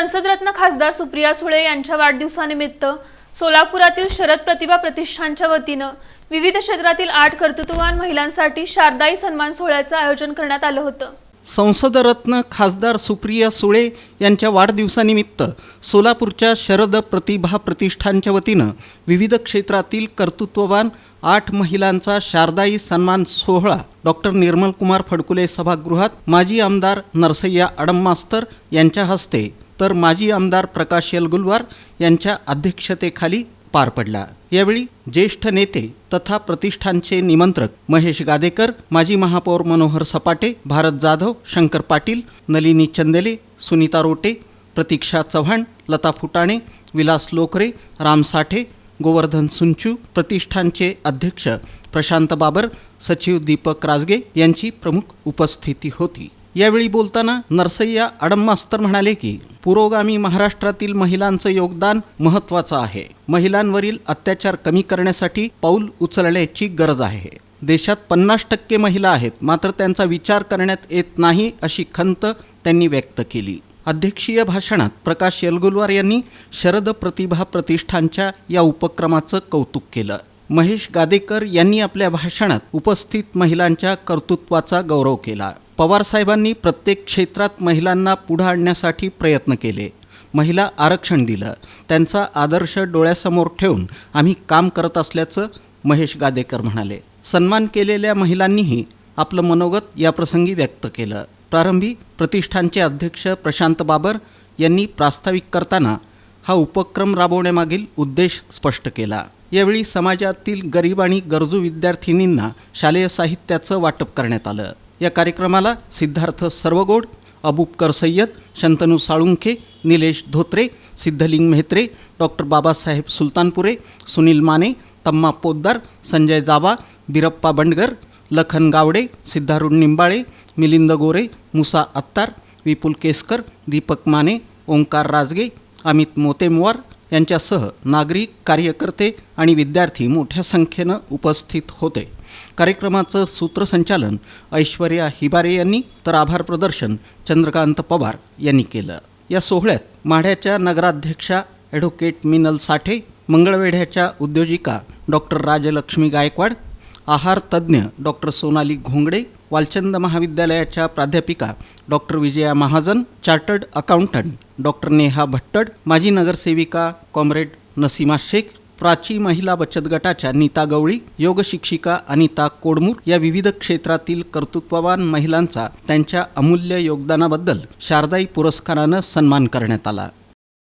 संसदरत्न खासदार सुप्रिया सुळे यांच्या वाढदिवसानिमित्त सोलापुरातील शरद प्रतिभा प्रतिष्ठानच्या वतीनं विविध क्षेत्रातील आठ कर्तृत्ववान महिलांसाठी शारदाई सन्मान सोहळ्याचं आयोजन करण्यात आलं होतं. संसदरत्न खासदार सुप्रिया सुळे यांच्या वाढदिवसानिमित्त सोलापूरच्या शरद प्रतिभा प्रतिष्ठानच्या वतीनं विविध क्षेत्रातील कर्तृत्ववान आठ महिलांचा शारदाई सन्मान सोहळा डॉक्टर निर्मलकुमार फडकुले सभागृहात माजी आमदार नरसय्या अडम मास्तर यांच्या हस्ते तर माजी आमदार प्रकाश यलगुलवार यांच्या अध्यक्षतेखाली पार पडला. यावेळी ज्येष्ठ नेते तथा प्रतिष्ठानचे निमंत्रक महेश गादेकर माजी महापौर मनोहर सपाटे भारत जाधव शंकर पाटील नलिनी चंदेले सुनीता रोटे प्रतीक्षा चव्हाण लता फुटाणे विलास लोकरे राम साठे गोवर्धन सुंचू प्रतिष्ठानचे अध्यक्ष प्रशांत बाबर सचिव दीपक राजगे यांची प्रमुख उपस्थिती होती. यावेळी बोलताना नरसय्या अडम्मास्तर म्हणाले की पुरोगामी महाराष्ट्रातील महिलांचं योगदान महत्त्वाचं आहे. महिलांवरील अत्याचार कमी करण्यासाठी पाऊल उचलण्याची गरज आहे. देशात पन्नास टक्के महिला आहेत मात्र त्यांचा विचार करण्यात येत नाही अशी खंत त्यांनी व्यक्त केली. अध्यक्षीय भाषणात प्रकाश यलगुलवार यांनी शरद प्रतिभा प्रतिष्ठानच्या या उपक्रमाचं कौतुक केलं. महेश गादेकर यांनी आपल्या भाषणात उपस्थित महिलांच्या कर्तृत्वाचा गौरव केला. पवार साहेबांनी प्रत्येक क्षेत्रात महिलांना पुढं आणण्यासाठी प्रयत्न केले. महिला आरक्षण दिलं. त्यांचा आदर्श डोळ्यासमोर ठेवून आम्ही काम करत असल्याचं महेश गादेकर म्हणाले. सन्मान केलेल्या महिलांनीही आपलं मनोगत याप्रसंगी व्यक्त केलं. प्रारंभी प्रतिष्ठानचे अध्यक्ष प्रशांत बाबर यांनी प्रास्ताविक करताना हा उपक्रम राबवण्यामागील उद्देश स्पष्ट केला. यावेळी समाजातील गरीब आणि गरजू विद्यार्थिनींना शालेय साहित्याचं वाटप करण्यात आलं. या कार्यक्रमाला सिद्धार्थ सर्वगोड अबुबकर सय्यद शंतनू साळुंखे निलेश धोत्रे सिद्धलिंग मेहत्रे डॉक्टर बाबासाहेब सुलतानपुरे सुनील माने तम्मा पोद्दार संजय जाबा बिरप्पा बंडगर लखन गावडे सिद्धारूढ निंबाळे मिलिंद गोरे मुसा अत्तार विपुल केसकर दीपक माने ओंकार राजगे अमित मोतेमवार यांच्यासह नागरिक कार्यकर्ते आणि विद्यार्थी मोठ्या संख्येनं उपस्थित होते. कार्यक्रमाचं सूत्रसंचालन ऐश्वर्या हिबारे यांनी तर आभार प्रदर्शन चंद्रकांत पवार यांनी केलं. या सोहळ्यात माढ्याच्या नगराध्यक्षा ॲडव्होकेट मिनल साठे मंगळवेढ्याच्या उद्योजिका डॉक्टर राजलक्ष्मी गायकवाड आहार तज्ज्ञ डॉक्टर सोनाली घोंगडे वालचंद महाविद्यालयाच्या प्राध्यापिका doctor Vijaya Mahajan chartered accountant doctor Neha Bhattad माजी नगरसेविका कॉम्रेड नसीमा शेख प्राची महिला बचत गटाच्या नीता गवळी योग शिक्षिका अनिता कोडमूर या विविध क्षेत्रातील कर्तृत्ववान महिलांचा त्यांच्या अमूल्य योगदानाबद्दल शारदाई पुरस्कारानं सन्मान करण्यात आला.